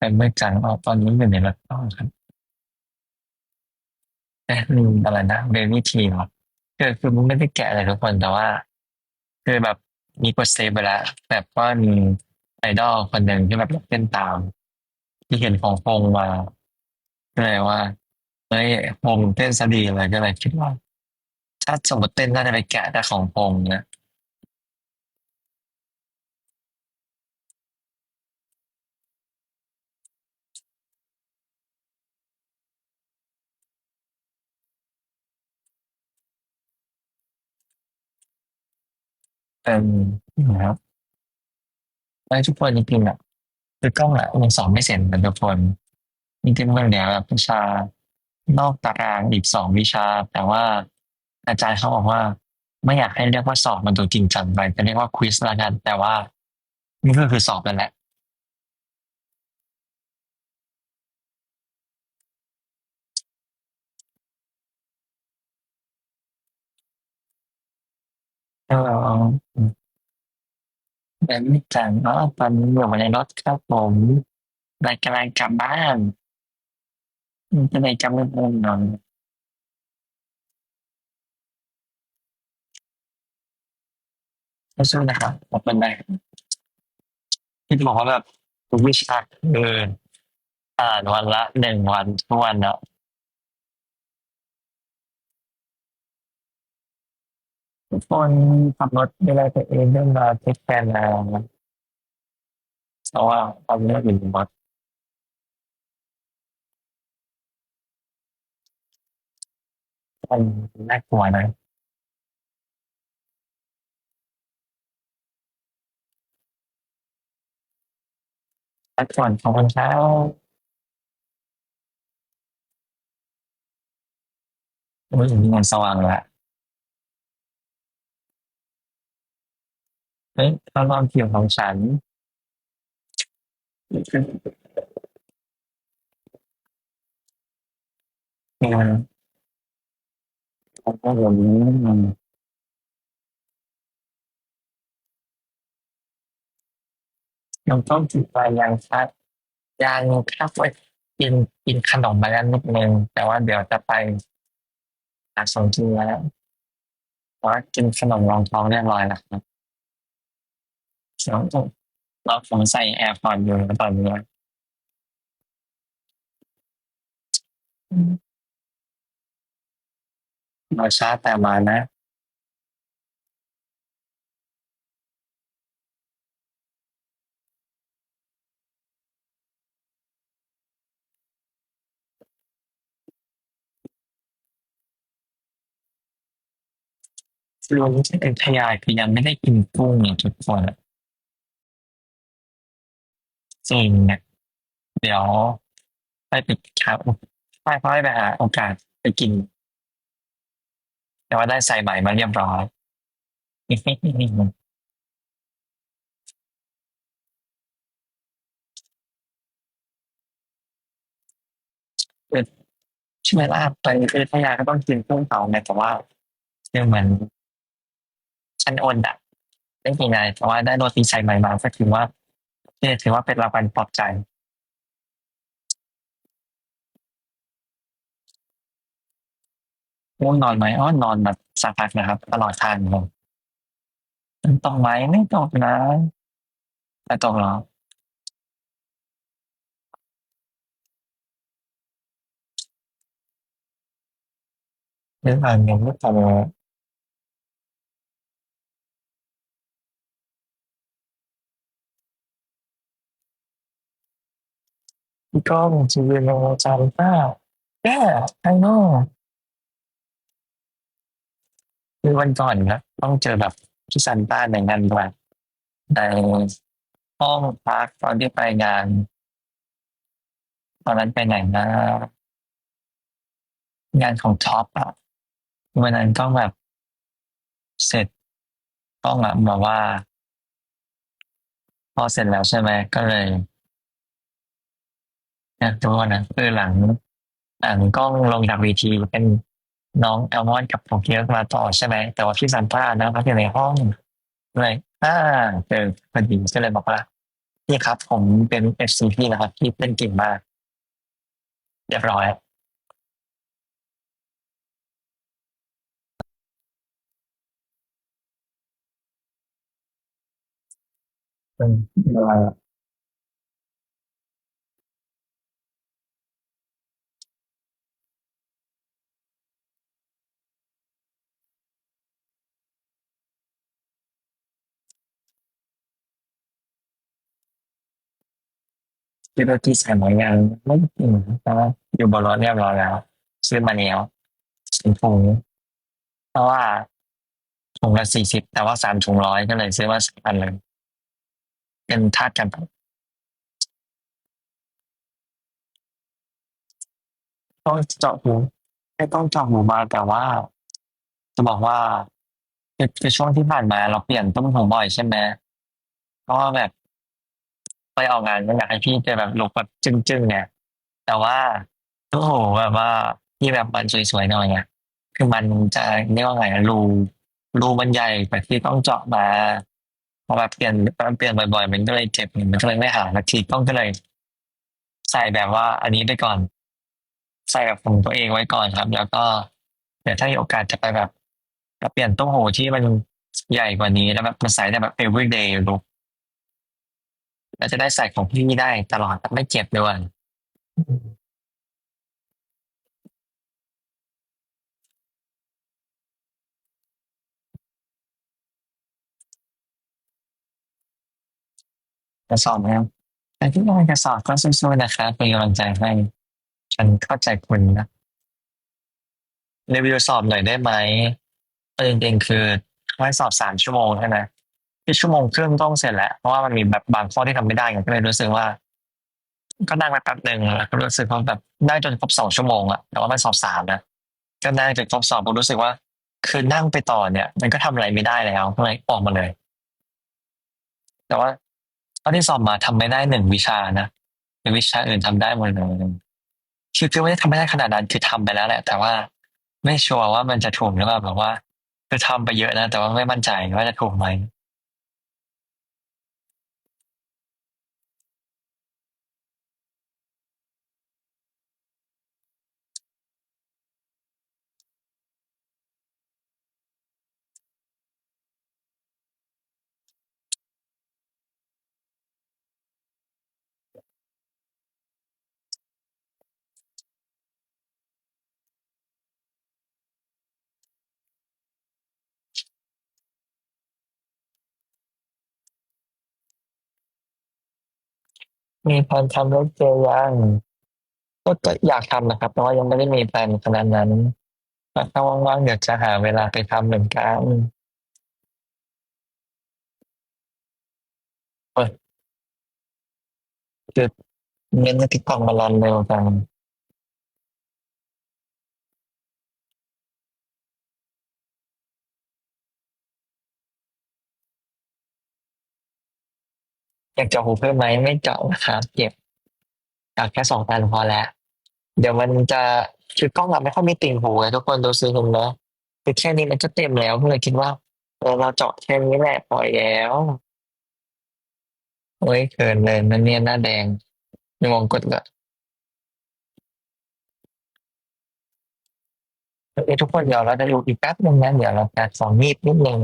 เป็นมืดจังอ๋อตอนนี้อยู่ในรถต้องครับเอ๊ะลืมอะไรนะเบบี้ทีเหรอคือคือมันไม่ได้แกะเลยทุกคนแต่ว่า คือแบบมีกดเซฟไปแล้วแบบว่ามีไอดอลคนหนึ่งที่แบบเต้นตาม ที่เห็นของพงมาก็เลยว่าเฮ้ยพงเต้นซะดีเลยก็เลยคิดว่า ถ้าสมมติเต้นน่าจะไปแกะแต่ของพงนะ เป็นนะครับแล้วทุกคนจริงๆอะคือกล้องอะยังสอนไม่เสร็จเหมือนทุกคนจริงๆมันเหลือแบบวิชานอกตารางอีกสองวิชา แต่ว่าอาจารย์เขาบอกว่า ไม่อยากให้เรียกว่าสอบมันตัวจริงจังไปจะเรียกว่าควิสละกัน แต่ว่านี่ก็คือสอบนั่นแหละ ก็แบบไม่จังเนาะตอนนี้อยู่ในรถครับผมรายกำลังกลับบ้านอืมก็เลยจำไม่ได้นอนสู้ๆนะครับขอบคุณมากที่บอกว่าแบบทุกวิชาคืออ่านวันละหนึ่งวันทุกวันเนาะ ทุกคนขับรถดูแลตัวเองด้วยนะเทคแคร์นะเพราะว่าตอนนี้อยู่ในรถมันน่ากลัวนะพักผ่อนของคนเช้าโอ้ยมีงานสว่างและ เฮ้ยตอนนอนเกี่ยวของฉัน งานของผมยังต้องจิบไปยังครับยังครับไว้กินกินขนมมาแล้วนิดนึงแต่ว่าเดี๋ยวจะไปหาของกินแล้วว่ากินขนมรองท้องเรียบร้อยแล้วครับ เดี๋ยวต้องเราผมใส่แอร์พอร์ตอยู่ตอนนี้เราช้าแต่มานะรวมที่เป็นทยายคือยังไม่ได้กินกุ้งเนี่ยทุกคนอะ จริงเนี่ย เดี๋ยวไปปิดครับไปค่อยไปหาโอกาสไปกิน แต่ว่าได้ใส่ใหม่มาเรียบร้อยคือช่วงเวลาไปอยุธยาก็ต้องกินกุ้งเผาไงแต่ว่าคือเหมือนฉันอดอะไม่กินอะไรแต่ว่าได้โรตีสายใหม่มาก็ถือว่า นี่ยถือว่าเป็นรางวัลปลอบใจง่วงนอนไหมอ้อนอนแบบสักพักนะครับ ตลอดทางเลยมันตกไหมไม่ตกนะแต่ตกหรอเรื่องการยังไม่ตก พี่ก้องชีวิตเราจำป้าแย่ไอ้โน่คือวันก่อนนะต้องเจอแบบพี่ซันต้าในงานแบบในห้องพักตอนที่ไปงาน ตอนนั้นไปไหนนะงานของท็อปอะวันนั้นก็แบบ เสร็จต้องอะบอกว่า พอเสร็จแล้วใช่ไหมก็เลย นะทุกนนะคือหลังหลังกล้องลงจากวีทีเป็นน้องแอลมอนกับผมเคียมาต่อใช่ไหม แต่ว่าพี่ซันต้านะพักอยู่ในห้องเลยอ่าเจอพอดีก็เลยบอกว่านี่ครับ ผมเป็นเอฟซีพี่นะครับพี่เล่นเก่งมากเรียบร้อยเป็นอะไร อะพี่โรตีใส่หมอยยังไม่กินเพราะว่าอยู่บนรถเรียบร้อยแล้ว ซื้อมาแล้วเป็นถุงเพราะว่าถุงละสี่สิบแต่ว่าสามถุงร้อยก็เลยซื้อมาสอันเลยเป็นทาสกันไปต้องเจาะหูไม่ต้องเจาะหูมาแต่ว่า จะบอกว่าคือช่วงที่ผ่านมาเราเปลี่ยนต้มหูบ่อยใช่ไหมเพราะว่าแบบ ไปออกงานก็อยากให้พี่จอแบบลุคแบบจึ้งๆเนี่ย แต่ว่าโอ้โหแบบว่าที่แบบมันสวยๆหน่อยเนี่ยคือมันจะเรียกว่าไงรูรูมันใหญ่กว่ที่ต้องเจาะมาพอแบบเปลี่ยนเปลี่ยนบ่อยๆ มันก็เลยเจ็บมันก็เลยไม่หายสักทีต้องก็เลย ใส่แบบว่า อันนี้ไปก่อน ใส่แบบของตัวเองไว้ก่อนครับ แล้วก็เดี๋ยวถ้ามีโอกาสจะไปแบบเปลี่ยนต้มหูที่มันใหญ่กว่านี้แล้วแบบมันใส่ได้แบบ everyday look แล้วจะได้ใส่ของพี่ได้ตลอดแต่ไม่เจ็บด้วยจะสอบไหมครับแต่ที่กำลังจะสอบก็สู้ๆนะครับเป็นกำลังใจให้ ฉันเข้าใจคุณนะรีวิวสอบหน่อยได้ไหมเอาจริงคือเขาให้สอบสามชั่วโมงใช่ไหม ที่ชั่วโมงครึ่งต้องเสร็จแล้ว เพราะว่ามันมีแบบบางข้อที่ทำไม่ได้ไงก็เลยรู้สึกว่า ก็นั่งไปแป๊บหนึ่งแล้วก็รู้สึกว่าแบบได้จนครบสองชั่วโมงอะแต่ว่ามันสอบสามนะก็นั่งจนครบสอบผมรู้สึกว่า คือนั่งไปต่อเนี่ย มันก็ทำอะไรไม่ได้แล้วก็เลยออกมาเลย แต่ว่าตอนที่สอบมาทำไม่ได้หนึ่งวิชานะแต่วิชาอื่นทำได้หมดเลยคือคือไม่ได้ทำไม่ได้ขนาดนั้นคือทำไปแล้วแหละ แต่ว่าไม่ชัวร์ว่ามันจะถูกหรือเปล่าแบบว่าคือทำไปเยอะนะแต่ว่าไม่มั่นใจว่าจะถูกไหม มีแผนทำรถเจอยังก็ก็อยากทำนะครับ แต่ว่ายังไม่ได้มีแผนขนาดนั้นถ้าว่างๆอยากจะหาเวลาไปทำเหมือนกันเออคือเน้นในทิกตอกมารันเร็วจัง อยากเจาะหูเพิ่มไหม ไม่เจาะนะครับเก็บอาแค่สองตันพอแล้ว เดี๋ยวมันจะคือกล้องอะไม่ค่อยมีติ่งหูไงทุกคนดูซื้อผมนะคือแค่นี้มันก็เต็มแล้วก็เลยคิดว่าเออเราเจาะแค่นี้แหละปล่อยแล้วโอ้ยเขินเลยนั่นเนี่ยหน้าแดงไม่มองกดละเอ้ยทุกคนเดี๋ยวเราจะดูอีกแป๊บนึงนะเดี๋ยวเราจะสองมีดนิดนึง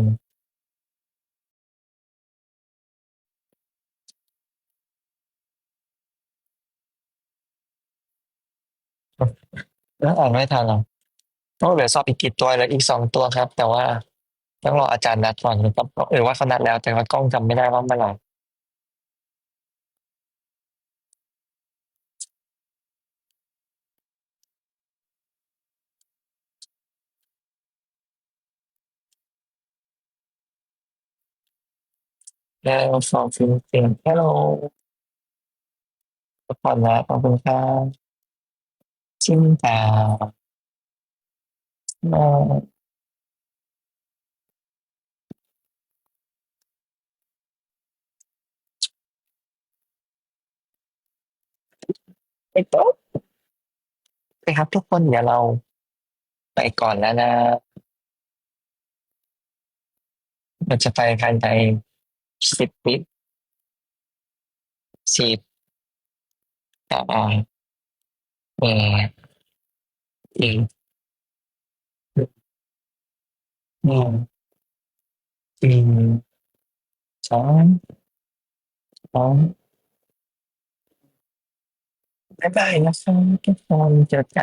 แล้วอ่านไม่ทันหรอกต้องเหลือสอบอีกกี่ตัวแล้วอีกสองตัวครับ แต่ว่าต้องรออาจารย์นัดก่อนครับหรือว่าเขานัดแล้วแต่ว่ากล้องจำไม่ได้ว่าเมื่อไหร่แล้วสอบฟิลเสียงฮัลโหลทุกคนนะขอบคุณครับ ชิมตาโนไม่ตกโอเคครับทุกคนเดี๋ยวเราไปก่อนแล้วนะเราจะไปภายในสิบวิสิบเก้าแปดเจ็ดหนึ่า ยบายนะครับทุกคนเจอกั